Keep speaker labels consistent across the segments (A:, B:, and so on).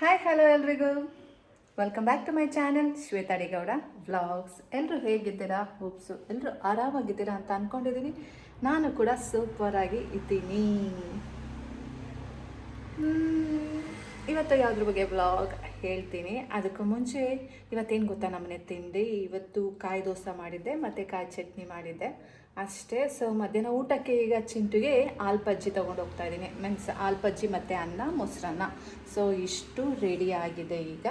A: Hi hello ಎಲ್ರಿಗೂ. Welcome back to my channel Shweta Adigowda. Vlogs ಎಲ್ಲರೂ ಹೇಗಿದ್ದೀರಾ? ಹೋಪ್ಸು ಎಲ್ಲರೂ ಆರಾಮಾಗಿದ್ದೀರಾ ಅಂತ ಅಂದ್ಕೊಂಡಿದ್ದೀನಿ ನಾನು ಕೂಡ ಸೂಪರಾಗಿ ಇದ್ದೀನಿ. ಇವತ್ತು ಯಾವುದ್ರ ಬಗ್ಗೆ ವ್ಲಾಗ್ ಹೇಳ್ತೀನಿ. ಅದಕ್ಕೂ ಮುಂಚೆ ಇವತ್ತೇನು ಗೊತ್ತಾ ನಮ್ಮನೆ ತಿಂಡಿ? ಇವತ್ತು ಕಾಯಿ ದೋಸೆ ಮಾಡಿದ್ದೆ, ಮತ್ತು ಕಾಯಿ ಚಟ್ನಿ ಮಾಡಿದ್ದೆ. ಅಷ್ಟೇ ಸೊ ಮಧ್ಯಾಹ್ನ ಊಟಕ್ಕೆ ಈಗ ಚಿಂಟುಗೆ ಆಲ್ಪಜ್ಜಿ ತೊಗೊಂಡು ಹೋಗ್ತಾ ಇದ್ದೀನಿ. ಮೀನ್ಸ್ ಆಲ್ಪಜ್ಜಿ ಮತ್ತು ಅನ್ನ, ಮೊಸರನ್ನ. ಸೊ ಇಷ್ಟು ರೆಡಿ ಆಗಿದೆ ಈಗ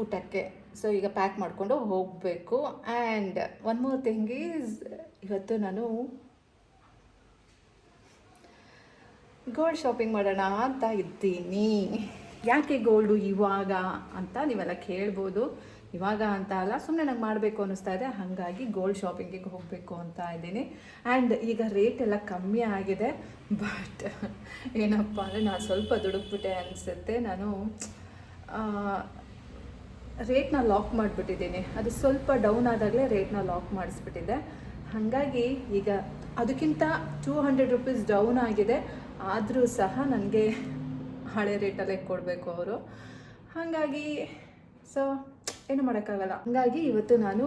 A: ಊಟಕ್ಕೆ. ಸೊ ಈಗ ಪ್ಯಾಕ್ ಮಾಡಿಕೊಂಡು ಹೋಗಬೇಕು. And one more thing is ಇವತ್ತು ನಾನು ಗೋಲ್ಡ್ ಶಾಪಿಂಗ್ ಮಾಡೋಣ ಅಂತ ಇದ್ದೀನಿ. ಯಾಕೆ ಗೋಲ್ಡು ಇವಾಗ ಅಂತ ನೀವೆಲ್ಲ ಕೇಳ್ಬೋದು. ಇವಾಗ ಅಂತ ಅಲ್ಲ ಸುಮ್ಮನೆ ನಂಗೆ ಮಾಡಬೇಕು ಅನ್ನಿಸ್ತಾ ಇದೆ. ಹಾಗಾಗಿ ಗೋಲ್ಡ್ ಶಾಪಿಂಗಿಗೆ ಹೋಗಬೇಕು ಅಂತ ಇದ್ದೀನಿ. ಆ್ಯಂಡ್ ಈಗ ರೇಟ್ ಎಲ್ಲ ಕಮ್ಮಿ ಆಗಿದೆ. ಬಟ್ ಏನಪ್ಪ ಅಂದರೆ ನಾನು ಸ್ವಲ್ಪ ದುಡುಕ್ಬಿಟ್ಟೆ ಅನಿಸುತ್ತೆ. ನಾನು ರೇಟ್ನ ಲಾಕ್ ಮಾಡಿಬಿಟ್ಟಿದ್ದೀನಿ. ಅದು ಸ್ವಲ್ಪ ಡೌನ್ ಆದಾಗಲೇ ರೇಟ್ನ ಲಾಕ್ ಮಾಡಿಸ್ಬಿಟ್ಟಿದ್ದೆ. ಹಾಗಾಗಿ ಈಗ ಅದಕ್ಕಿಂತ ಟೂ ಹಂಡ್ರೆಡ್ ರುಪೀಸ್ ಡೌನ್ ಆಗಿದೆ. ಆದರೂ ಸಹ ನನಗೆ ಹಳೆ ರೇಟಲ್ಲೇ ಕೊಡಬೇಕು ಅವರು. ಹಾಗಾಗಿ ಸೊ ಏನು ಮಾಡೋಕ್ಕಾಗಲ್ಲ. ಹಾಗಾಗಿ ಇವತ್ತು ನಾನು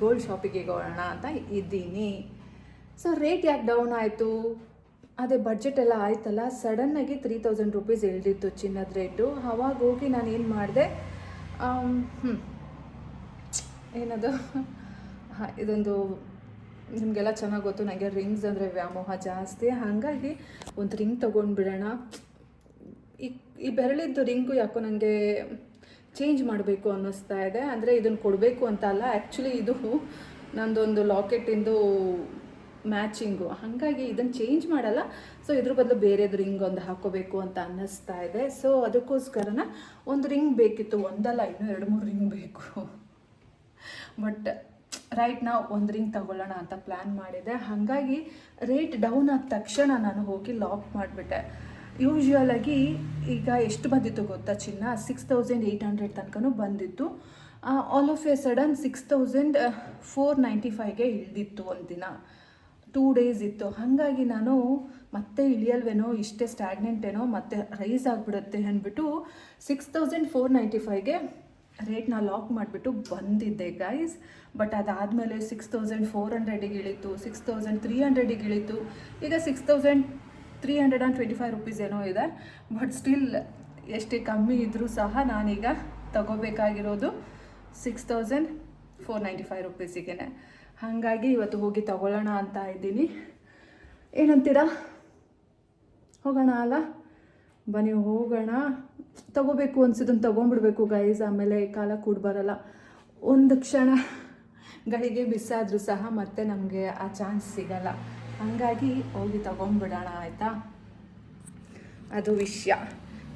A: ಗೋಲ್ಡ್ ಶಾಪಿಗೆ ಹೋಗೋಣ ಅಂತ ಇದ್ದೀನಿ. ಸೊ ರೇಟ್ ಯಾಕೆ ಡೌನ್ ಆಯಿತು? ಅದೇ ಬಡ್ಜೆಟ್ ಎಲ್ಲ ಆಯ್ತಲ್ಲ ಸಡನ್ನಾಗಿ ತ್ರೀ ತೌಸಂಡ್ ರುಪೀಸ್ ಇಳಿದಿತ್ತು ಚಿನ್ನದ ರೇಟು ಅವಾಗ ಹೋಗಿ ನಾನು ಏನು ಮಾಡಿದೆ? ಏನದು? ಹಾಂ, ಇದೊಂದು ನಿಮಗೆಲ್ಲ ಚೆನ್ನಾಗಿ ಗೊತ್ತು ನನಗೆ ರಿಂಗ್ಸ್ ಅಂದರೆ ವ್ಯಾಮೋಹ ಜಾಸ್ತಿ. ಹಾಗಾಗಿ ಒಂದು ರಿಂಗ್ ತೊಗೊಂಡ್ಬಿಡೋಣ. ಈ ಈ ಬೆರಳಿದ್ದು ರಿಂಗು ಯಾಕೋ ನನಗೆ ಚೇಂಜ್ ಮಾಡಬೇಕು ಅನ್ನಿಸ್ತಾ ಇದೆ. ಅಂದರೆ ಇದನ್ನು ಕೊಡಬೇಕು ಅಂತ ಅಲ್ಲ ಆ್ಯಕ್ಚುಲಿ ಇದು ನಂದೊಂದು ಲಾಕೆಟಿಂದು ಮ್ಯಾಚಿಂಗು ಹಾಗಾಗಿ ಇದನ್ನು ಚೇಂಜ್ ಮಾಡಲ್ಲ. ಸೊ ಇದ್ರ ಬದಲು ಬೇರೆದು ರಿಂಗ್ ಒಂದು ಹಾಕೋಬೇಕು ಅಂತ ಅನ್ನಿಸ್ತಾ ಇದೆ. ಸೊ ಅದಕ್ಕೋಸ್ಕರನ ಒಂದು ರಿಂಗ್ ಬೇಕಿತ್ತು. ಒಂದಲ್ಲ, ಇನ್ನೂ ಎರಡು, ಮೂರು ರಿಂಗ್ ಬೇಕು. ಬಟ್ ರೈಟ್ ನಾವು ಒಂದು ರಿಂಗ್ ತಗೊಳ್ಳೋಣ ಅಂತ ಪ್ಲ್ಯಾನ್ ಮಾಡಿದೆ. ಹಾಗಾಗಿ ರೇಟ್ ಡೌನ್ ಆದ ತಕ್ಷಣ ನಾನು ಹೋಗಿ ಲಾಕ್ ಮಾಡಿಬಿಟ್ಟೆ. ಯೂಶ್ವಲ್ ಆಗಿ ಈಗ ಎಷ್ಟು ಬಂದಿತ್ತು ಗೊತ್ತಾ ಚಿನ್ನ? ಸಿಕ್ಸ್ ತೌಸಂಡ್ ಏಯ್ಟ್ ಹಂಡ್ರೆಡ್ ತನಕನೂ ಬಂದಿತ್ತು. All of a sudden six thousand four ninety ಫೈವ್ಗೆ ಇಳಿದಿತ್ತು ಒಂದಿನ ಟೂ ಡೇಸ್ ಇತ್ತು. ಹಾಗಾಗಿ ನಾನು ಮತ್ತೆ ಇಳಿಯಲ್ವೇನೋ, ಇಷ್ಟೇ ಸ್ಟ್ಯಾಗ್ನೆಂಟ್ ಏನೋ, ಮತ್ತೆ ರೈಸ್ ಆಗಿಬಿಡುತ್ತೆ ಅಂದ್ಬಿಟ್ಟು ಸಿಕ್ಸ್ ತೌಸಂಡ್ ಫೋರ್ ನೈಂಟಿ ಫೈವ್ಗೆ ರೇಟ್ನ ಲಾಕ್ ಮಾಡಿಬಿಟ್ಟು ಬಂದಿದ್ದೆ ಗೈಸ್ ಬಟ್ ಅದಾದಮೇಲೆ ಸಿಕ್ಸ್ ತೌಸಂಡ್ ಫೋರ್ ಹಂಡ್ರೆಡಿಗೆ ಇಳಿತು ಸಿಕ್ಸ್ ತೌಸಂಡ್ ತ್ರೀ ಹಂಡ್ರೆಡಿಗೆ ಇಳಿತು. ಈಗ six thousand three hundred and twenty five rupees ಏನೋ ಇದೆ. ಬಟ್ ಸ್ಟಿಲ್ ಎಷ್ಟೇ ಕಮ್ಮಿ ಇದ್ದರೂ ಸಹ ನಾನೀಗ ತಗೋಬೇಕಾಗಿರೋದು six thousand four ninety five ರುಪೀಸಿಗೆ ಹಾಗಾಗಿ ಇವತ್ತು ಹೋಗಿ ತಗೊಳ್ಳೋಣ ಅಂತ ಇದ್ದೀನಿ. ಏನಂತೀರಾ? ಹೋಗೋಣ ಅಲ್ಲ? ಬನ್ನಿ, ಹೋಗೋಣ. ತಗೋಬೇಕು ಅನ್ಸಿದ್ದನ್ನು ತೊಗೊಂಡ್ಬಿಡ್ಬೇಕು ಗೈಸ್ ಆಮೇಲೆ ಕಾಲ ಕೂಡ ಬರಲ್ಲ. ಒಂದು ಕ್ಷಣ ಗಳಿಗೆ ಆದರೂ ಸಹ ಮತ್ತೆ ನಮಗೆ ಆ ಚಾನ್ಸ್ ಸಿಗಲ್ಲ. ಹಾಗಾಗಿ ಹೋಗಿ ತಗೊಂಡ್ಬಿಡೋಣ ಆಯಿತಾ? ಅದು ವಿಷಯ.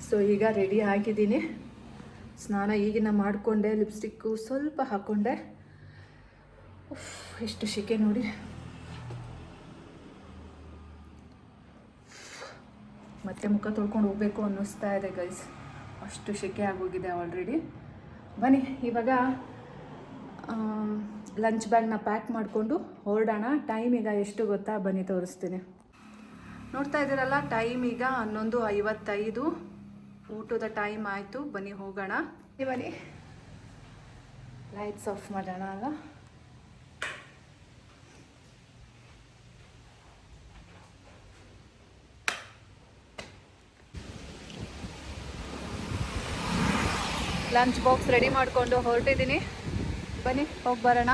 A: ಸೊ ಈಗ ರೆಡಿ ಆಗಿದ್ದೀನಿ. ಸ್ನಾನ ಈಗಿನ ಮಾಡಿಕೊಂಡೆ ಲಿಪ್ಸ್ಟಿಕ್ಕು ಸ್ವಲ್ಪ ಹಾಕ್ಕೊಂಡೆ ಎಷ್ಟು ಶಿಕೆ ನೋಡಿ. ಮತ್ತೆ ಮುಖ ತೊಳ್ಕೊಂಡು ಹೋಗ್ಬೇಕು ಅನ್ನಿಸ್ತಾ ಇದೆ ಗೈಸ್ ಅಷ್ಟು ಶೆಕೆ ಆಗೋಗಿದೆ ಆಲ್ರೆಡಿ ಬನ್ನಿ, ಇವಾಗ ಲಂಚ್ ಬ್ಯಾಗ್ನ ಪ್ಯಾಕ್ ಮಾಡಿಕೊಂಡು ಹೊರಡೋಣ. ಟೈಮ್ ಈಗ ಎಷ್ಟು ಗೊತ್ತಾ? ಬನ್ನಿ ತೋರಿಸ್ತೀನಿ. ನೋಡ್ತಾ ಇದ್ದೀರಲ್ಲ, ಟೈಮ್ ಈಗ ಹನ್ನೊಂದು ಐವತ್ತೈದು. ಊಟದ ಟೈಮ್ ಆಯಿತು. ಬನ್ನಿ ಹೋಗೋಣ. ಬನ್ನಿ ಲೈಟ್ಸ್ ಆಫ್ ಮಾಡೋಣ ಅಲ್ಲ? ಲಂಚ್ ಬಾಕ್ಸ್ ರೆಡಿ ಮಾಡಿಕೊಂಡು ಹೊರಟಿದ್ದೀನಿ. ಬನ್ನಿ, ಹೋಗಿ ಬರೋಣ.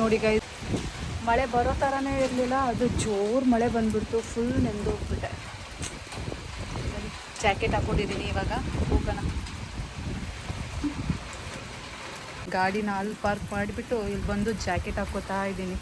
A: ನೋಡಿ ಗೈ ಮಳೆ ಬರೋ ಥರನೇ ಇರಲಿಲ್ಲ, ಅದು ಜೋರು ಮಳೆ ಬಂದ್ಬಿಡ್ತು ಫುಲ್ ನೆಂದು ಹೋಗ್ಬಿಟ್ಟೆ ಜಾಕೆಟ್ ಹಾಕೊಂಡಿದ್ದೀನಿ ಇವಾಗ, ಹೋಗೋಣ. ಗಾಡಿನ ಅಲ್ಲಿ ಪಾರ್ಕ್ ಮಾಡಿಬಿಟ್ಟು ಇಲ್ಲಿ ಬಂದು ಜಾಕೆಟ್ ಹಾಕೋತಾ ಇದ್ದೀನಿ.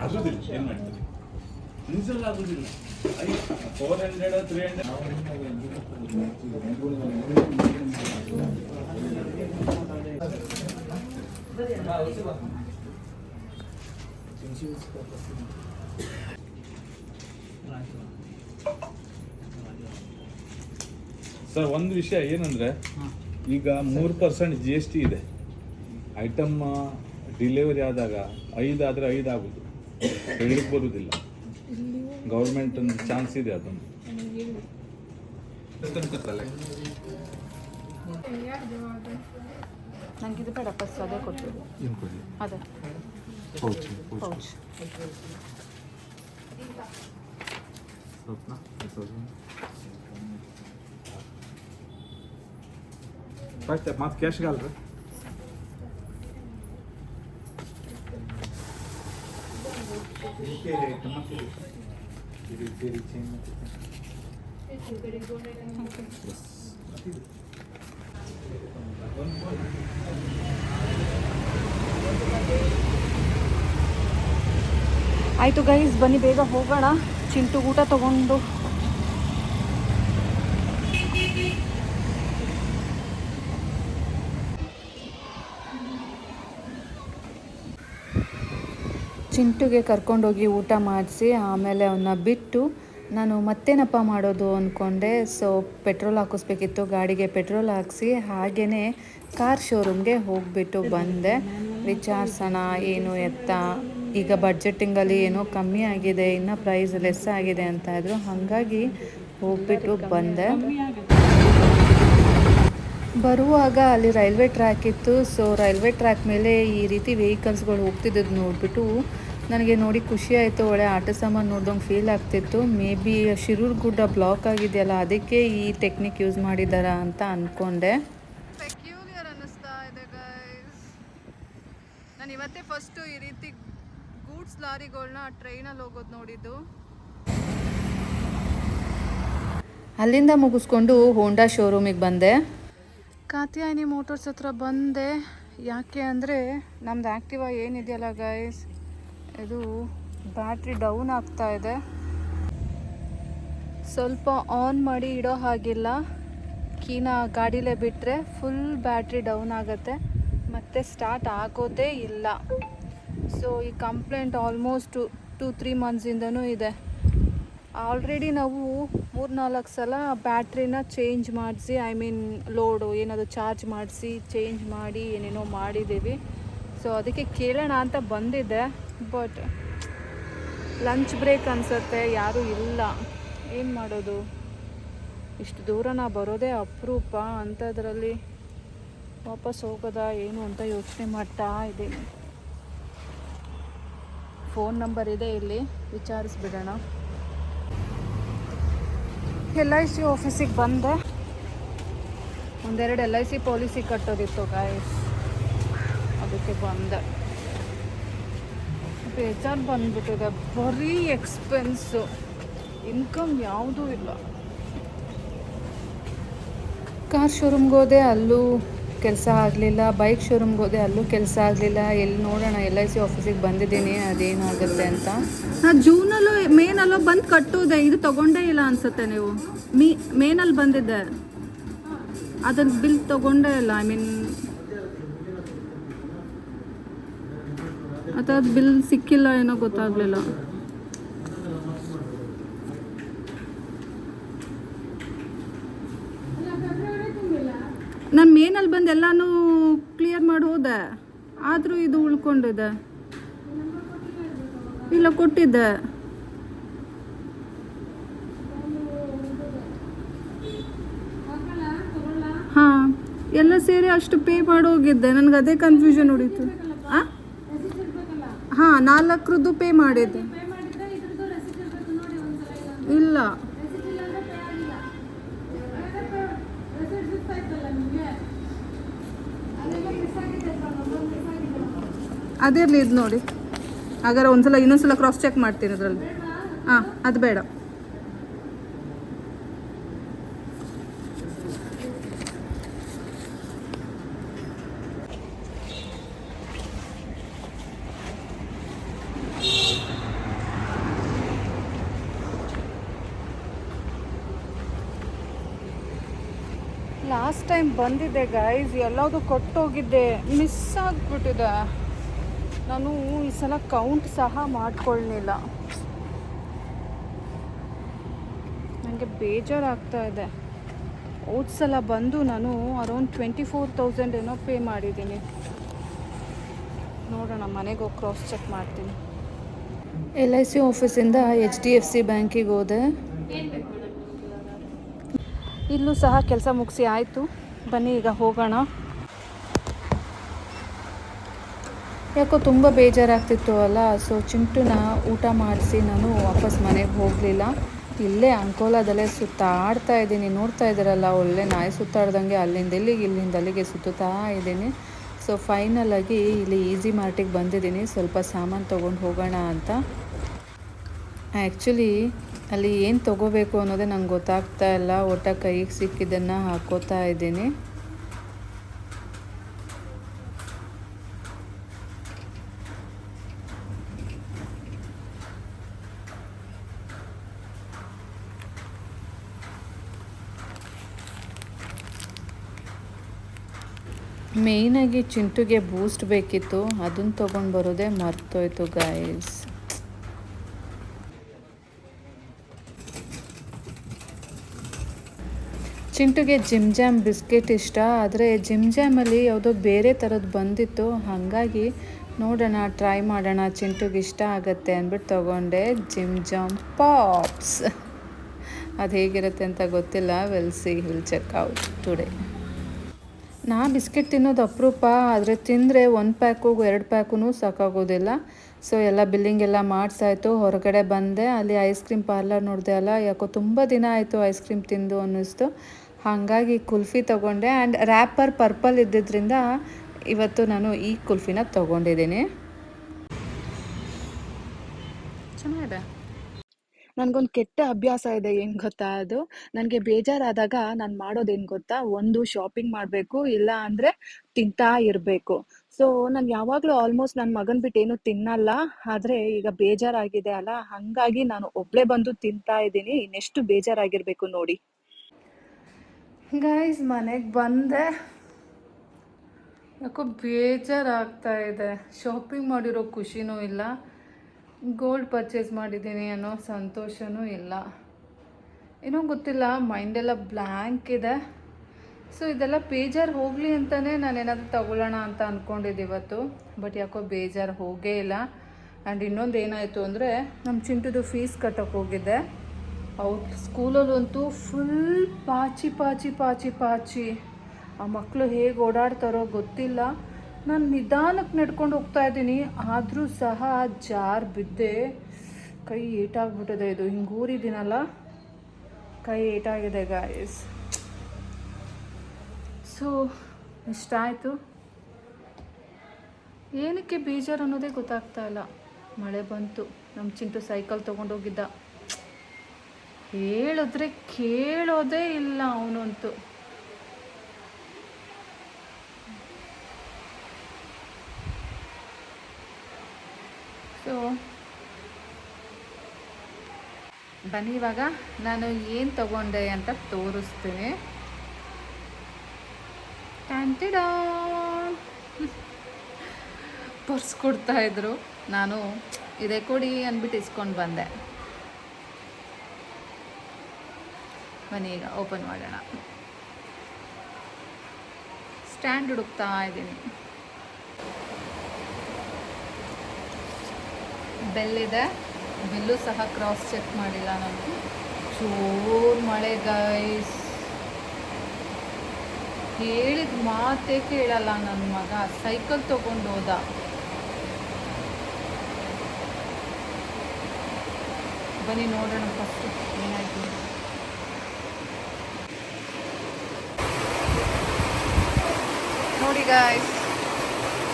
B: ಅದು ಏನು ಮಾಡ್ತಾರೆ ಇನ್ಸಲ್ ಆಗೋದಿಲ್ಲ four hundred three hundred Thank you. Sir ಒಂದು ವಿಷಯ ಏನಂದ್ರೆ ಈಗ ಮೂರು ಪರ್ಸೆಂಟ್ ಜಿ ಎಸ್ ಟಿ ಇದೆ. ಐಟಮ್ ಡಿಲಿವರಿ ಆದಾಗ ಐದು ಆದರೆ ಐದು ಆಗೋದು. ಹೇಳಲಿಕ್ಕೆ ಬರುವುದಿಲ್ಲ ಗೌರ್ಮೆಂಟ್ ಒಂದು ಚಾನ್ಸ್ ಇದೆ ಅದೊಂದು.
A: ಬೇಡ ಅದೇ ಅದೇ. ಪೌಚ್
B: ಮತ್ತೆ ಕ್ಯಾಶ್ ಅಲ್ರಿ
A: ಆಯಿತು ಗೈಸ್ ಬನ್ನಿ ಬೇಗ ಹೋಗೋಣ ಚಿಂಟು ಊಟ ತಗೊಂಡು ಚಿಂಟುಗೆ ಕರ್ಕೊಂಡೋಗಿ ಊಟ ಮಾಡಿಸಿ ಆಮೇಲೆ ಅವನ್ನ ಬಿಟ್ಟು ನಾನು ಮತ್ತೇನಪ್ಪ ಮಾಡೋದು ಅಂದ್ಕೊಂಡೆ ಸೊ ಪೆಟ್ರೋಲ್ ಹಾಕಿಸ್ಬೇಕಿತ್ತು. ಗಾಡಿಗೆ ಪೆಟ್ರೋಲ್ ಹಾಕಿಸಿ ಹಾಗೆಯೇ ಕಾರ್ ಶೋರೂಮ್ಗೆ ಹೋಗಿಬಿಟ್ಟು ಬಂದೆ. ವಿಚಾರಿಸೋಣ, ಏನು ಎತ್ತ? ಈಗ ಬಡ್ಜೆಟಿಂಗಲ್ಲಿ ಏನೋ ಕಮ್ಮಿ ಆಗಿದೆ, ಇನ್ನು ಪ್ರೈಸ್ ಲೆಸ್ ಆಗಿದೆ ಅಂತ ಇದ್ರು. ಹಾಗಾಗಿ ಹೋಗ್ಬಿಟ್ಟು ಬಂದೆ. ಬರುವಾಗ ಅಲ್ಲಿ ರೈಲ್ವೆ ಟ್ರ್ಯಾಕ್ ಇತ್ತು. ಸೊ ರೈಲ್ವೆ ಟ್ರ್ಯಾಕ್ ಮೇಲೆ ಈ ರೀತಿ ವೆಹಿಕಲ್ಸ್ಗಳು ಹೋಗ್ತಿದ್ದದ್ದು ನೋಡಿಬಿಟ್ಟು ನನಗೆ ನೋಡಿ ಖುಷಿ ಆಯಿತು. ಒಳ್ಳೆ ಆಟ ಸಾಮಾನು ನೋಡ್ದಂಗೆ ಫೀಲ್ ಆಗ್ತಿತ್ತು. ಮೇ ಬಿ ಶಿರೂರು ಗುಡ್ಡ ಬ್ಲಾಕ್ ಆಗಿದೆಯಲ್ಲ ಅದಕ್ಕೆ ಈ ಟೆಕ್ನಿಕ್ ಯೂಸ್ ಮಾಡಿದಾರ ಅಂತ ಅಂದ್ಕೊಂಡೆ ಪೆಕ್ಯೂಲಿಯರ್ ಅನ್ನಿಸ್ತಾ ಇದೆ ಗೈಸ್ ನಾನು ಇವತ್ತೇ ಫಸ್ಟು ಈ ರೀತಿ ಗೂಡ್ಸ್ ಲಾರಿಗಳನ್ನ ಟ್ರೈನಲ್ಲಿ ಹೋಗೋದು ನೋಡಿದ್ದು. ಅಲ್ಲಿಂದ ಮುಗಿಸ್ಕೊಂಡು ಹೋಂಡಾ ಶೋರೂಮಿಗೆ ಬಂದೆ. ಕಾತ್ಯಾಯನಿ ಮೋಟರ್ಸ್ ಹತ್ರ ಬಂದೆ. ಯಾಕೆ ಅಂದರೆ ನಮ್ದು ಆ್ಯಕ್ಟಿವಾ ಏನಿದೆಯಲ್ಲ ಗೈಸ್ ಇದು ಬ್ಯಾಟ್ರಿ ಡೌನ್ ಆಗ್ತಾ ಇದೆ. ಸ್ವಲ್ಪ ಆನ್ ಮಾಡಿ ಇಡೋ ಹಾಗಿಲ್ಲ. ಕೀನ ಗಾಡಿಲೇ ಬಿಟ್ಟರೆ ಫುಲ್ ಬ್ಯಾಟ್ರಿ ಡೌನ್ ಆಗುತ್ತೆ. ಮತ್ತು ಸ್ಟಾರ್ಟ್ ಆಗೋದೇ ಇಲ್ಲ. ಸೊ ಈ complaint almost two two three ಮಂತ್ಸಿಂದನೂ ಇದೆ. ಆಲ್ರೆಡಿ ನಾವು ಮೂರು ನಾಲ್ಕು ಸಲ ಬ್ಯಾಟ್ರಿನ ಚೇಂಜ್ ಮಾಡಿಸಿ ಐ ಮೀನ್ ಲೋಡು ಏನಾದರೂ ಚಾರ್ಜ್ ಮಾಡಿಸಿ ಚೇಂಜ್ ಮಾಡಿ ಏನೇನೋ ಮಾಡಿದ್ದೀವಿ. ಸೊ ಅದಕ್ಕೆ ಕೇಳೋಣ ಅಂತ ಬಂದಿದ್ದೆ ಬಟ್ ಲಂಚ್ ಬ್ರೇಕ್ ಅನಿಸುತ್ತೆ, ಯಾರೂ ಇಲ್ಲ. ಏನು ಮಾಡೋದು? ಇಷ್ಟು ದೂರ ನಾ ಬರೋದೇ ಅಪರೂಪ ಅಂಥದ್ರಲ್ಲಿ ವಾಪಸ್ ಹೋಗೋದಾ ಏನು ಅಂತ ಯೋಚನೆ ಮಾಡ್ತಾ ಇದ್ದೀನಿ. ಫೋನ್ ನಂಬರ್ ಇದೆ ಇಲ್ಲಿ, ವಿಚಾರಿಸ್ಬಿಡೋಣ. ಎಲ್ ಐ ಸಿ ಆಫೀಸಿಗೆ ಬಂದೆ. ಒಂದೆರಡು ಎಲ್ ಐ ಸಿ ಪಾಲಿಸಿ ಕಟ್ಟೋದಿತ್ತು ಗಾಯಸ್ ಅದಕ್ಕೆ ಬಂದೆ. ಬೇಜಾರು ಬಂದ್ಬಿಟ್ಟಿದೆ. ಬರೀ ಎಕ್ಸ್ಪೆನ್ಸು ಇನ್ಕಮ್ ಯಾವುದೂ ಇಲ್ಲ. ಕಾರ್ ಶೋರೂಮ್ಗೆ ಹೋದೆ, ಅಲ್ಲೂ ಕೆಲಸ ಆಗಲಿಲ್ಲ. ಬೈಕ್ ಶೋರೂಮ್ಗೆ ಹೋದೆ, ಅಲ್ಲೂ ಕೆಲಸ ಆಗಲಿಲ್ಲ. ಎಲ್ಲಿ ನೋಡೋಣ ಎಲ್ ಐ ಸಿ ಆಫೀಸಿಗೆ ಬಂದಿದ್ದೀನಿ, ಅದೇನಾಗುತ್ತೆ ಅಂತ.
C: ನಾ ಜೂನಲ್ಲೂ ಮೇನಲ್ಲೋ ಬಂದು ಕಟ್ಟೋದೆ. ಇದು ತಗೊಂಡೇ ಇಲ್ಲ ಅನ್ಸುತ್ತೆ ನೀವು. ಮೀ ಮೇನಲ್ಲಿ ಬಂದಿದ್ದೆ. ಅದನ್ನ ಬಿಲ್ ತಗೊಂಡೇ ಇಲ್ಲ. ಐ ಮೀನ್ ಅಥವಾ ಬಿಲ್ ಸಿಕ್ಕಿಲ್ಲ ಏನೋ ಗೊತ್ತಾಗ್ಲಿಲ್ಲ. ನಾನು ಮೇನಲ್ಲಿ ಬಂದು ಎಲ್ಲನೂ ಕ್ಲಿಯರ್ ಮಾಡಿ ಹೋದೆ. ಆದರೂ ಇದು ಉಳ್ಕೊಂಡಿದೆ. ಇಲ್ಲ, ಕೊಟ್ಟಿದ್ದೆ. ಹಾಂ, ಎಲ್ಲ ಸೇರಿ ಅಷ್ಟು ಪೇ ಮಾಡೋಗಿದ್ದೆ ನನಗೆ ಅದೇ ಕನ್ಫ್ಯೂಷನ್ ಹೊಡಿತು. ಹಾಂ ನಾಲ್ಕರದ್ದು ಪೇ ಮಾಡಿದ್ದೆ. ಇಲ್ಲ. ಅದಿರಲಿ ಇದು ನೋಡಿ. ಹಾಗಾದ್ರೆ ಒಂದ್ಸಲ ಇನ್ನೊಂದ್ಸಲ ಕ್ರಾಸ್ ಚೆಕ್ ಮಾಡ್ತೀನಿ ಅದರಲ್ಲಿ. ಹಾಂ ಅದು ಬೇಡ.
A: ಲಾಸ್ಟ್ ಟೈಮ್ ಬಂದಿದ್ದೆ ಗೈಸ್ ಎಲ್ಲದೂ ಕೊಟ್ಟೋಗಿದ್ದೆ. ಮಿಸ್ ಆಗಿಬಿಟ್ಟಿದೆ. ನಾನು ಈ ಸಲ ಕೌಂಟ್ ಸಹ ಮಾಡ್ಕೊಳ್ಳಿಲ್ಲ ನನಗೆ ಬೇಜಾರಾಗ್ತಾ ಇದೆ. ಹೋದ ಸಲ ಬಂದು ನಾನು ಅರೌಂಡ್ ಟ್ವೆಂಟಿ ಫೋರ್ ತೌಸಂಡ್ ಏನೋ ಪೇ ಮಾಡಿದ್ದೀನಿ. ನೋಡೋಣ, ಮನೆಗೆ ಹೋಗಿ ಕ್ರಾಸ್ ಚೆಕ್ ಮಾಡ್ತೀನಿ. ಎಲ್ ಐ ಸಿ ಆಫೀಸಿಂದ ಎಚ್ ಡಿ ಎಫ್ ಸಿ ಬ್ಯಾಂಕಿಗೆ ಹೋದೆ. ಇಲ್ಲೂ ಸಹ ಕೆಲಸ ಮುಗಿಸಿ ಆಯಿತು. ಬನ್ನಿ, ಈಗ ಹೋಗೋಣ. ಯಾಕೋ ತುಂಬ ಬೇಜಾರಾಗ್ತಿತ್ತು ಅಲ್ಲ, ಸೊ ಚಿಂಟುನ ಊಟ ಮಾಡಿಸಿ ನಾನು ವಾಪಸ್ ಮನೆಗೆ ಹೋಗಲಿಲ್ಲ. ಇಲ್ಲೇ ಅಂಕೋಲಾದಲ್ಲೇ ಸುತ್ತಾಡ್ತಾ ಇದ್ದೀನಿ, ನೋಡ್ತಾ ಇದ್ದೀರಲ್ಲ, ಒಳ್ಳೆ ನಾಯಿ ಸುತ್ತಾಡ್ದಂಗೆ ಅಲ್ಲಿಂದ ಇಲ್ಲಿಗೆ, ಇಲ್ಲಿಂದ ಅಲ್ಲಿಗೆ ಸುತ್ತುತ್ತಾ ಇದ್ದೀನಿ. ಸೊ ಫೈನಲಾಗಿ ಇಲ್ಲಿ ಈಸಿ ಮಾರ್ಟಿಗೆ ಬಂದಿದ್ದೀನಿ, ಸ್ವಲ್ಪ ಸಾಮಾನು ತೊಗೊಂಡು ಹೋಗೋಣ ಅಂತ. ಆ್ಯಕ್ಚುಲಿ ಅಲ್ಲಿ ಏನು ತೊಗೋಬೇಕು ಅನ್ನೋದೇ ನಂಗೆ ಗೊತ್ತಾಗ್ತಾ ಇಲ್ಲ. ಒಟ್ಟ ಕೈಗೆ ಸಿಕ್ಕಿದ್ದನ್ನು ಹಾಕೋತಾ ಇದ್ದೀನಿ. ಮೇಯ್ನಾಗಿ ಚಿಂಟುಗೆ ಬೂಸ್ಟ್ ಬೇಕಿತ್ತು. ಅದನ್ನು ತೊಗೊಂಡು ಬರೋದೇ ಮರ್ತೋಯ್ತು ಗಾಯ್ಸ್ ಚಿಂಟುಗೆ ಜಿಮ್ ಜಾಮ್ ಬಿಸ್ಕೆಟ್ ಇಷ್ಟ, ಆದರೆ ಜಿಮ್ ಜಾಮಲ್ಲಿ ಯಾವುದೋ ಬೇರೆ ಥರದ್ದು ಬಂದಿತ್ತು. ಹಾಗಾಗಿ ನೋಡೋಣ, ಟ್ರೈ ಮಾಡೋಣ, ಚಿಂಟುಗೆ ಇಷ್ಟ ಆಗುತ್ತೆ ಅಂದ್ಬಿಟ್ಟು ತೊಗೊಂಡೆ ಜಿಮ್ ಜಾಮ್ ಪಾಪ್ಸ್. ಅದು ಹೇಗಿರುತ್ತೆ ಅಂತ ಗೊತ್ತಿಲ್ಲ. Will see will check out today ನಾ ಬಿಸ್ಕೆಟ್ ತಿನ್ನೋದು ಅಪರೂಪ, ಆದರೆ ತಿಂದರೆ ಒಂದು ಪ್ಯಾಕು, ಎರಡು ಪ್ಯಾಕು ಸಾಕಾಗೋದಿಲ್ಲ. ಸೊ ಎಲ್ಲ ಬಿಲ್ಲಿಂಗ್ ಎಲ್ಲ ಮಾಡಿಸಾಯ್ತು. ಹೊರಗಡೆ ಬಂದೆ. ಅಲ್ಲಿ ಐಸ್ ಕ್ರೀಮ್ ಪಾರ್ಲರ್ ನೋಡಿದೆ ಅಲ್ಲ, ಯಾಕೋ ತುಂಬ ದಿನ ಆಯಿತು ಐಸ್ ಕ್ರೀಮ್ ತಿಂದು ಅನ್ನಿಸ್ತು. ಹಾಗಾಗಿ ಕುಲ್ಫಿ ತೊಗೊಂಡೆ ಆ್ಯಂಡ್ ರ್ಯಾಪರ್ ಪರ್ಪಲ್ ಇದ್ದಿದ್ದರಿಂದ ಇವತ್ತು ನಾನು ಈ ಕುಲ್ಫಿನ ತೊಗೊಂಡಿದ್ದೀನಿ. ಚೆನ್ನಾಗಿದೆ.
D: ನನಗೊಂದು ಕೆಟ್ಟ ಅಭ್ಯಾಸ ಇದೆ ಏನು ಗೊತ್ತಾ ಅದು? ನನಗೆ ಬೇಜಾರಾದಾಗ ನಾನು ಮಾಡೋದೇನು ಗೊತ್ತಾ? ಒಂದು ಶಾಪಿಂಗ್ ಮಾಡಬೇಕು ಇಲ್ಲ ಅಂದರೆ ತಿಂತಾ ಇರಬೇಕು. ಸೊ ನಾನು ಯಾವಾಗಲೂ ಆಲ್ಮೋಸ್ಟ್ ನನ್ನ ಮಗನ ಬಿಟ್ಟು ಏನು ತಿನ್ನಲ್ಲ ಆದರೆ ಈಗ ಬೇಜಾರಾಗಿದೆ ಅಲ್ಲ? ಹಾಗಾಗಿ ನಾನು ಒಬ್ಬಳೇ ಬಂದು ತಿಂತಾ ಇದ್ದೀನಿ ಇನ್ನೆಷ್ಟು ಬೇಜಾರಾಗಿರಬೇಕು ನೋಡಿ.
A: ಗೈಸ್ ಮನೆಗೆ ಬಂದೆ. ಯಾಕೋ ಬೇಜಾರಾಗ್ತಾ ಇದೆ. ಶಾಪಿಂಗ್ ಮಾಡಿರೋ ಖುಷಿನೂ ಇಲ್ಲ. ಗೋಲ್ಡ್ ಪರ್ಚೇಸ್ ಮಾಡಿದ್ದೀನಿ ಅನ್ನೋ ಸಂತೋಷನೂ ಇಲ್ಲ. ಏನೋ ಗೊತ್ತಿಲ್ಲ ಮೈಂಡೆಲ್ಲ ಬ್ಲ್ಯಾಂಕ್ ಇದೆ. ಸೊ ಇದೆಲ್ಲ ಬೇಜಾರು ಹೋಗಲಿ ಅಂತಲೇ ನಾನು ಏನಾದರೂ ತಗೊಳ್ಳೋಣ ಅಂತ ಅಂದ್ಕೊಂಡಿದ್ದೆ ಇವತ್ತು. ಬಟ್ ಯಾಕೋ ಬೇಜಾರು ಹೋಗೇ ಇಲ್ಲ. ಆ್ಯಂಡ್ ಇನ್ನೊಂದು ಏನಾಯಿತು ಅಂದರೆ ನಮ್ಮ ಚಿಂಟುದು ಫೀಸ್ ಕಟ್ಟೋಕೆ ಹೋಗಿದ್ದೆ. ಅವ್ರ ಸ್ಕೂಲಲ್ಲಂತೂ ಫುಲ್ ಪಾಚಿ ಪಾಚಿ ಪಾಚಿ ಪಾಚಿ. ಆ ಮಕ್ಕಳು ಹೇಗೆ ಓಡಾಡ್ತಾರೋ ಗೊತ್ತಿಲ್ಲ. ನಾನು ನಿಧಾನಕ್ಕೆ ನಡ್ಕೊಂಡು ಹೋಗ್ತಾ ಇದ್ದೀನಿ. ಆದರೂ ಸಹ ಜಾರ್ ಬಿದ್ದೆ ಕೈ ಏಟಾಗ್ಬಿಟ್ಟಿದೆ ಇದು. ಹಿಂಗೆ ಊರಿದ್ದೀನಲ್ಲ? ಕೈ ಏಟಾಗಿದೆ ಗಾಯಸ್ ಸೊ ಇಷ್ಟ ಆಯಿತು? ಏನಕ್ಕೆ ಬೇಜಾರು ಅನ್ನೋದೇ ಗೊತ್ತಾಗ್ತಾ ಇಲ್ಲ. ಮಳೆ ಬಂತು. ನಮ್ಮ ಚಿಂಟು ಸೈಕಲ್ ತೊಗೊಂಡೋಗಿದ್ದ. ಹೇಳಿದ್ರೆ ಕೇಳೋದೇ ಇಲ್ಲ ಅವನಂತೂ. ಸೊ ಬನ್ನಿ ಇವಾಗ ನಾನು ಏನು ತಗೊಂಡೆ ಅಂತ ತೋರಿಸ್ತೀನಿ. ಟ್ಯಾಂಟಿಡಾ ಪರ್ಸ್ ಕೊಡ್ತಾ ಇದ್ರು. ನಾನು, ಇದೇ ಕೊಡಿ ಅಂದ್ಬಿಟ್ಟು ಇಸ್ಕೊಂಡು ಬಂದೆ. ಬನ್ನಿ ಈಗ ಓಪನ್ ಮಾಡೋಣ. ಸ್ಟ್ಯಾಂಡ್ ಹುಡುಕ್ತಾ ಇದ್ದೀನಿ. ಬೆಲ್ಲಿದೆ. ಬಿಲ್ಲು ಸಹ ಕ್ರಾಸ್ ಚೆಕ್ ಮಾಡಿಲ್ಲ ನಾನು. ಚೂರು ಮಳೆ ಗೈಸ್ ಹೇಳಿದ ಮಾತೇ ಕೇಳಲ್ಲ ನನ್ನ ಮಗ. ಸೈಕಲ್ ತಗೊಂಡು ಹೋದ. ಬನ್ನಿ ನೋಡೋಣ ಫಸ್ಟ್ ಏನಾಯ್ತು ನೋಡಿ ಗಾಯ್ಸ್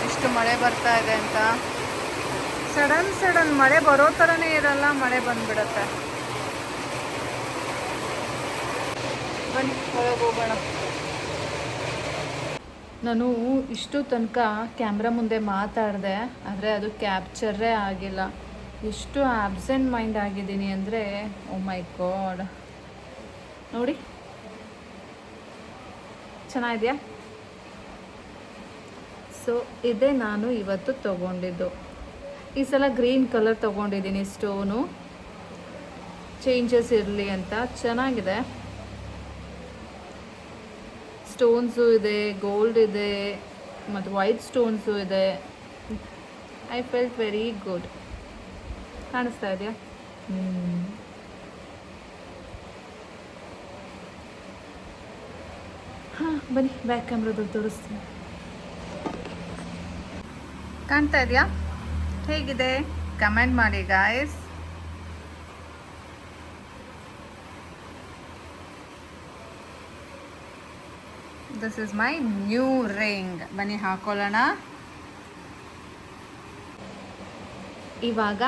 A: ಎಷ್ಟು ಮಳೆ ಬರ್ತಾ ಇದೆ ಅಂತ. ಸಡನ್ ಸಡನ್ ಮಳೆ ಬರೋ ಥರನೇ ಇರಲ್ಲ, ಮಳೆ ಬಂದ್ಬಿಡತ್ತೆ. ಬನ್ನಿ, ಒಳಗೆ ಹೋಗೋಣ. ನಾನು ಇಷ್ಟು ತನಕ ಕ್ಯಾಮ್ರಾ ಮುಂದೆ ಮಾತಾಡಿದೆ, ಆದರೆ ಅದು ಕ್ಯಾಪ್ಚರೇ ಆಗಿಲ್ಲ. ಎಷ್ಟು ಆಬ್ಸೆಂಟ್ ಮೈಂಡ್ ಆಗಿದ್ದೀನಿ ಅಂದರೆ ಓ ಮೈ ಗಾಡ್ ನೋಡಿ. ಚೆನ್ನಾಗಿದೆಯಾ? ಸೊ ಇದೇ ನಾನು ಇವತ್ತು ತಗೊಂಡಿದ್ದು. ಈ ಸಲ ಗ್ರೀನ್ ಕಲರ್ ತಗೊಂಡಿದ್ದೀನಿ ಸ್ಟೋನು. ಚೇಂಜಸ್ ಇರಲಿ ಅಂತ. ಚೆನ್ನಾಗಿದೆ. ಸ್ಟೋನ್ಸು ಇದೆ, ಗೋಲ್ಡ್ ಇದೆ, ಮತ್ತು ವೈಟ್ ಸ್ಟೋನ್ಸು ಇದೆ. ಐ ಫೆಲ್ಟ್ ವೆರಿ ಗುಡ್ ಕಾಣಿಸ್ತಾ ಇದೆಯಾ? ಹಾಂ, ಬನ್ನಿ ಬ್ಯಾಕ್ ಕ್ಯಾಮ್ರಾದಲ್ಲಿ ತೋರಿಸ್ತೀನಿ. ಕಾಣ್ತಾ ಇದೆಯಾ? ಹೇಗಿದೆ? ಕಮೆಂಟ್ ಮಾಡಿ guys this is my new ring ಬನ್ನಿ, ಹಾಕೊಳ್ಳೋಣ. ಇವಾಗ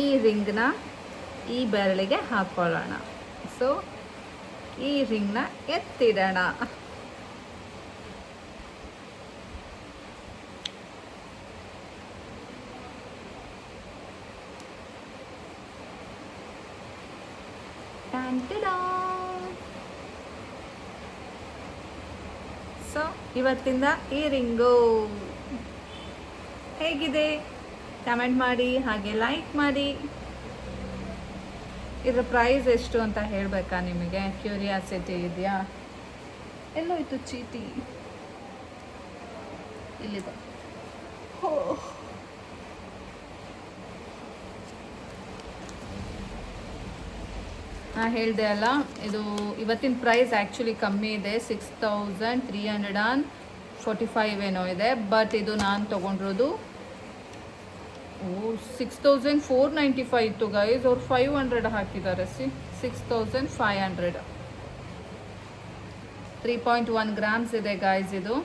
A: ಈ ರಿಂಗ್ನ ಈ ಬೆರಳಿಗೆ ಹಾಕೊಳ್ಳೋಣ. ಸೊ ಈ ರಿಂಗ್ನ ಎತ್ತಿಡೋಣ ಸೊ ಇವತ್ತಿಂದ ಈ ರಿಂಗು. ಹೇಗಿದೆ? ಕಮೆಂಟ್ ಮಾಡಿ, ಹಾಗೆ ಲೈಕ್ ಮಾಡಿ. ಇದರ ಪ್ರೈಸ್ ಎಷ್ಟು ಅಂತ ಹೇಳಬೇಕಾ ನಿಮಗೆ? ಕ್ಯೂರಿಯಾಸಿಟಿ ಇದೆಯಾ? ಎಲ್ಲೋಯ್ತು ಚೀಟಿ. ಇಲ್ಲಿದೆ. ಹೋ. ನಾ ಹೇಳಿದೆ ಅಲ್ಲ, ಇದು ಇವತ್ತಿನ ಪ್ರೈಸ್ ಆ್ಯಕ್ಚುಲಿ ಕಮ್ಮಿ ಇದೆ six thousand three hundred and forty five ಏನೋ ಇದೆ ಬಟ್ ಇದು ನಾನು ತೊಗೊಂಡಿರೋದು, ಓ six thousand four ninety five ಇತ್ತು ಗೈಸ್ ಅವ್ರು ಫೈವ್ ಹಂಡ್ರೆಡ್ ಹಾಕಿದ್ದಾರೆ, C six thousand five hundred three point one grams ಇದೆ ಗಾಯ್ಸ್ ಇದು.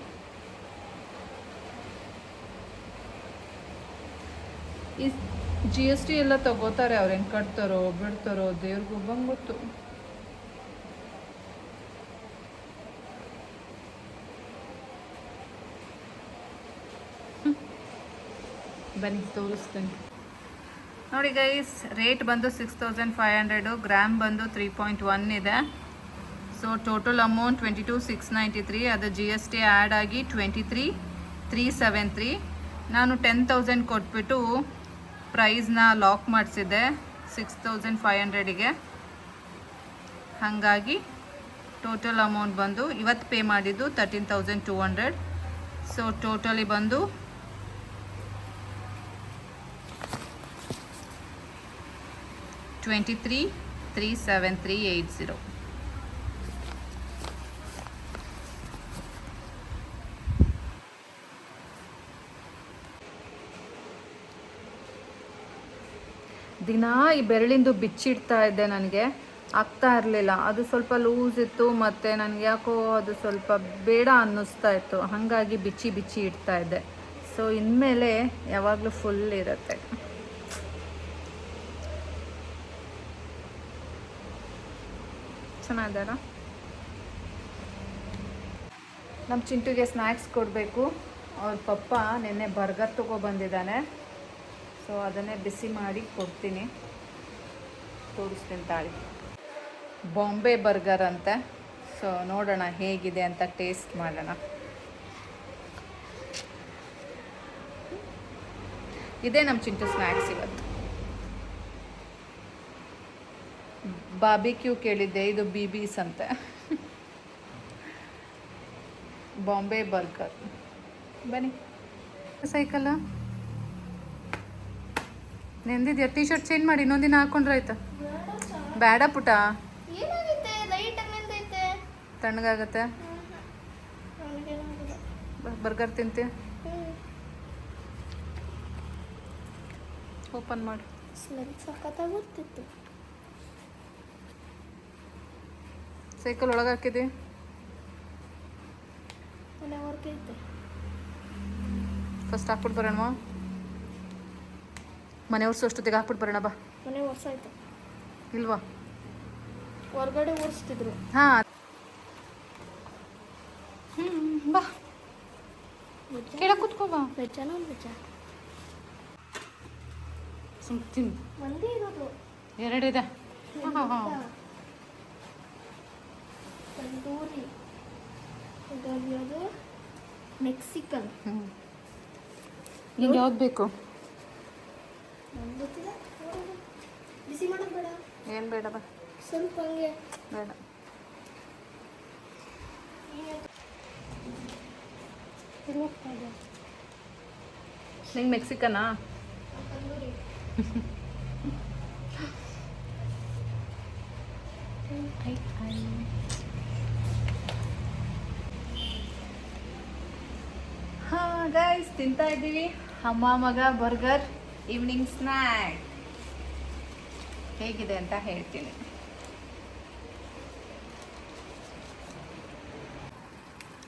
A: ಈ ಜಿ ಎಸ್ ಟಿ ಎಲ್ಲ ತಗೋತಾರೆ, ಅವ್ರು ಹೆಂಗೆ ಕಟ್ತಾರೋ, ಬಿಡ್ತಾರೋ, ದೇವ್ರಿಗೂ ಬಂದು ಗೊತ್ತು ಬನ್ನಿ, ತೋರಿಸ್ತೀನಿ. ನೋಡಿ ಗೈಸ್ ರೇಟ್ ಬಂದು six thousand five hundred gram ಬಂದು ತ್ರೀ ಪಾಯಿಂಟ್ ಒನ್ ಇದೆ. So total amount twenty two six ninety three ಅದು ಜಿ ಎಸ್ ಟಿ ಆ್ಯಡ್ ಆಗಿ twenty three three seven three ನಾನು ಟೆನ್ ತೌಸಂಡ್ ಕೊಟ್ಬಿಟ್ಟು ಪ್ರೈಸ್ನ ಲಾಕ್ ಮಾಡಿಸಿದ್ದೆ ಸಿಕ್ಸ್ ತೌಸಂಡ್ ಫೈವ್ ಹಂಡ್ರೆಡಿಗೆ. ಹಾಗಾಗಿ ಟೋಟಲ್ ಅಮೌಂಟ್ ಬಂದು ಇವತ್ತು ಪೇ ಮಾಡಿದ್ದು thirteen thousand two hundred. So totally ಬಂದು twenty three three seven, three eight zero. ದಿನಾ ಈ ಬೆರಳಿಂದು ಬಿಚ್ಚಿಡ್ತಾ ಇದ್ದೆ ನನಗೆ. ಆಗ್ತಾ ಇರಲಿಲ್ಲ. ಅದು ಸ್ವಲ್ಪ ಲೂಸ್ ಇತ್ತು ಮತ್ತು ನನಗೆ ಯಾಕೋ ಅದು ಸ್ವಲ್ಪ ಬೇಡ ಅನ್ನಿಸ್ತಾ ಇತ್ತು. ಹಾಗಾಗಿ ಬಿಚ್ಚಿ ಬಿಚ್ಚಿ ಇಡ್ತಾ ಇದ್ದೆ. ಸೊ ಇನ್ಮೇಲೆ ಯಾವಾಗಲೂ ಫುಲ್ ಇರುತ್ತೆ. ಚೆನ್ನಾಗಿದ್ದಾರ? ನಮ್ಮ ಚಿಂಟುಗೆ ಸ್ನ್ಯಾಕ್ಸ್ ಕೊಡಬೇಕು. ಅವ್ರ ಪಪ್ಪ ನಿನ್ನೆ ಬರ್ಗರ್ ತೊಗೊಬಂದಿದ್ದಾನೆ ಸೊ ಅದನ್ನೇ ಬಿಸಿ ಮಾಡಿ ಕೊಡ್ತೀನಿ. ತೋರಿಸ್ತೀನಿ ತಾಳಿ. ಬಾಂಬೆ ಬರ್ಗರ್ ಅಂತ. ಸೊ ನೋಡೋಣ ಹೇಗಿದೆ ಅಂತ ಟೇಸ್ಟ್ ಮಾಡೋಣ. ಇದೇ ನಮ್ಮ ಚಿಂಟು ಸ್ನ್ಯಾಕ್ಸ್ ಇವತ್ತು. ಬಾಬಿಕ್ಯೂ ಕೇಳಿದ್ದೆ, ಇದು ಬಿ ಬೀಸ್ ಅಂತೆ. ಬಾಂಬೆ ಬರ್ಗರ್. ಬನ್ನಿ. ಸೈಕಲ್ಲ ನೆಂದಿದ್ಯಾ? ಟೀ ಶರ್ಟ್ ಚೇಂಜ್ ಮಾಡಿ ಇನ್ನೊಂದಿನ ಹಾಕೊಂಡ್ರೆ ಆಯ್ತಾ? ಬೇಡ ಪುಟ. ತಣ್ಣಗಾಗತ್ತೆ. ಬರ್ಗರ್ ತಿಂತೆ? ಓಪನ್ ಮಾಡಿ. ಸೈಕಲ್ ಒಳಗೆ ಹಾಕಿದೆ? ಫಸ್ಟ್ ಹಾಕ್ಬಿಟ್ಟು ಬರೋಣ ಮನೆ ಒರ್ಸು ಅಷ್ಟೊತ್ತಿಗೆ ಹಾಕ್ಬಿಟ್ಟು ಬರೋಣ ಬಾ.
E: ಮನೆ ವರ್ಷ ಆಯ್ತು
A: ಇಲ್ವಾ?
E: ಹೊರಗಡೆ ಓಡಿಸ್ತಿದ್ರು
A: ಹಾ. ಹ್ಞೂ ಬಾ. ಕೆಳಗೆ ಕೂತ್ಕೋ ಬಾ.
E: ವೆಜ್ಜಾನ ವೆಜ್ಜ
A: ಸುಮ್
E: ಒಂದೇ ಇರೋದು.
A: ಎರಡಿದೆ ಹಾಂ ಹಾಂ
E: ತಂದೂರಿ ಇದು ಮೆಕ್ಸಿಕನ್.
A: ಹ್ಞೂ ನಿಂಗೆ ಯಾವ್ದು ಬೇಕು.
E: ಬಿಸಿ ಮಾಡೋದು ಬೇಡ.
A: ಏನು ಬೇಡ ಬಾ.
E: ಸ್ವಲ್ಪ ಹಂಗೆ.
A: ಬೇಡ. ನಿಂಗೆ ಮೆಕ್ಸಿಕನಾ? ಹಾಂ ಗೈಸ್ ತಿಂತಾ ಇದ್ದೀವಿ. ಅಮ್ಮ ಮಗ ಬರ್ಗರ್. ಈವ್ನಿಂಗ್ ಸ್ನ್ಯಾಕ್ ಹೇಗಿದೆ ಅಂತ ಹೇಳ್ತೀನಿ.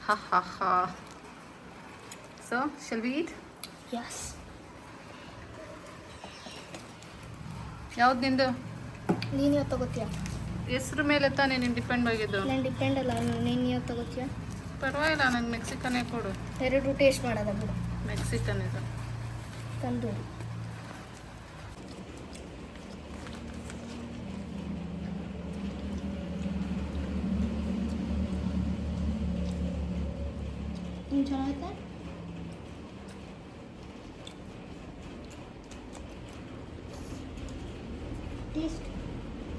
A: ಹಾ ಹಾ ಹಾ. ಸೊ ಶಲ್ ವಿ ಈಟ್ ಯಾವ್ದು ನಿಂದು?
E: ನೀನು ಯಾವ್ದು ತಗೋತೀಯ?
A: ಹೆಸ್ರು ಮೇಲೆ ತಾನೇ ನೀನು ಡಿಪೆಂಡ್ ಆಗಿದ್ದು.
E: ನಾನು ಡಿಪೆಂಡ್ ಅಲ್ಲ ನೀನು ಯಾವ್ದು ತಗೋತೀಯ?
A: ಪರವಾಗಿಲ್ಲ ನಂಗೆ ಮೆಕ್ಸಿಕನೇ ಕೊಡು.
E: ಎರಡು ಟೇಸ್ಟ್ ಮಾಡೋದ ಬಿಡು.
A: ಮೆಕ್ಸಿಕನ್ ಇದು
E: ತಂದೂರಿ. ಹ್ಞೂ ಚೆನ್ನಾಗೈತೆ ಟೇಸ್ಟ್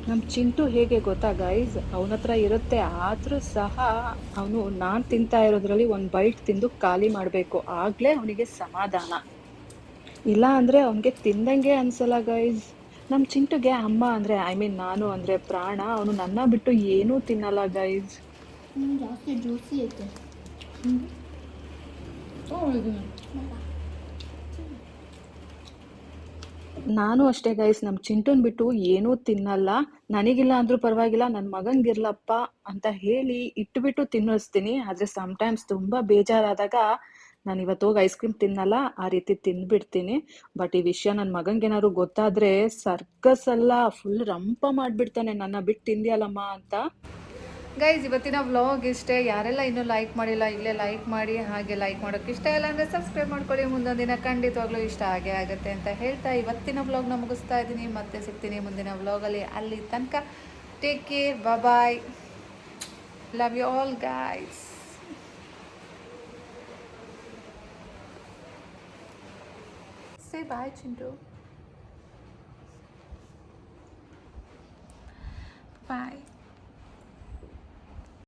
D: ನಮ್ಮ ಚಿಂಟು ಹೇಗೆ ಗೊತ್ತಾ ಗೈಸ್ ಅವನ ಹತ್ರ ಇರುತ್ತೆ ಆದರೂ ಸಹ ಅವನು ನಾನು ತಿಂತಾ ಇರೋದ್ರಲ್ಲಿ ಒಂದು ಬೈಟ್ ತಿಂದು ಖಾಲಿ ಮಾಡಬೇಕು. ಆಗಲೇ ಅವನಿಗೆ ಸಮಾಧಾನ. ಇಲ್ಲ ಅಂದರೆ ಅವನಿಗೆ ತಿಂದಂಗೆ ಅನ್ಸಲ್ಲ ಗೈಸ್ ನಮ್ಮ ಚಿಂಟುಗೆ ಅಮ್ಮ ಅಂದರೆ ಐ ಮೀನ್ ನಾನು ಅಂದರೆ ಪ್ರಾಣ ಅವನು ನನ್ನ ಬಿಟ್ಟು ಏನೂ ತಿನ್ನಲ್ಲ ಗೈಸ್
E: ಜಾಸ್ತಿ ಜ್ಯೂಸಿ ಐತೆ.
D: ನಾನು ಅಷ್ಟೇ ಗೈಸ್ ನಮ್ಮ ಚಿಂಟುನ್ ಬಿಟ್ಟು ಏನೂ ತಿನ್ನಲ್ಲ. ನನಗಿಲ್ಲ ಅಂದ್ರೂ ಪರವಾಗಿಲ್ಲ. ನನ್ನ ಮಗಂಗಿರ್ಲಪ್ಪ ಅಂತ ಹೇಳಿ ಇಟ್ಬಿಟ್ಟು ತಿನ್ನಿಸ್ತೀನಿ. ಆದರೆ ಸಮ್ಟೈಮ್ಸ್ ತುಂಬ ಬೇಜಾರಾದಾಗ ನಾನು ಇವತ್ತು ಹೋಗಿ ಐಸ್ ಕ್ರೀಮ್ ತಿನ್ನಲ್ಲ. ಆ ರೀತಿ ತಿಂದ್ಬಿಡ್ತೀನಿ ಬಟ್ ಈ ವಿಷಯ ನನ್ನ ಮಗಂಗೇನಾದ್ರು ಗೊತ್ತಾದ್ರೆ ಸರ್ಕಸ್ ಎಲ್ಲ ಫುಲ್ ರಂಪ ಮಾಡಿಬಿಡ್ತಾನೆ. ನನ್ನ ಬಿಟ್ಟು ತಿಂದಿಯಲ್ಲಮ್ಮ ಅಂತ.
A: ಗೈಸ್ ಇವತ್ತಿನ ವ್ಲಾಗ್ ಇಷ್ಟೇ. ಯಾರೆಲ್ಲ ಇನ್ನೂ ಲೈಕ್ ಮಾಡಿಲ್ಲ, ಇಲ್ಲೇ ಲೈಕ್ ಮಾಡಿ, ಹಾಗೆ ಲೈಕ್ ಮಾಡೋಕ್ಕೆ ಇಷ್ಟ ಇಲ್ಲ ಅಂದರೆ ಸಬ್ಸ್ಕ್ರೈಬ್ ಮಾಡ್ಕೊಳ್ಳಿ. ಮುಂದೊಂದು ದಿನ ಖಂಡಿತವಾಗ್ಲೂ ಇಷ್ಟ ಆಗೇ ಆಗುತ್ತೆ ಅಂತ ಹೇಳ್ತಾ ಇವತ್ತಿನ ವ್ಲಾಗ್ನ ಮುಗಿಸ್ತಾ ಇದ್ದೀನಿ. ಮತ್ತೆ ಸಿಗ್ತೀನಿ ಮುಂದಿನ ವ್ಲಾಗಲ್ಲಿ ಅಲ್ಲಿ. ತನಕ take care bye love you all guys say bye Chintu bye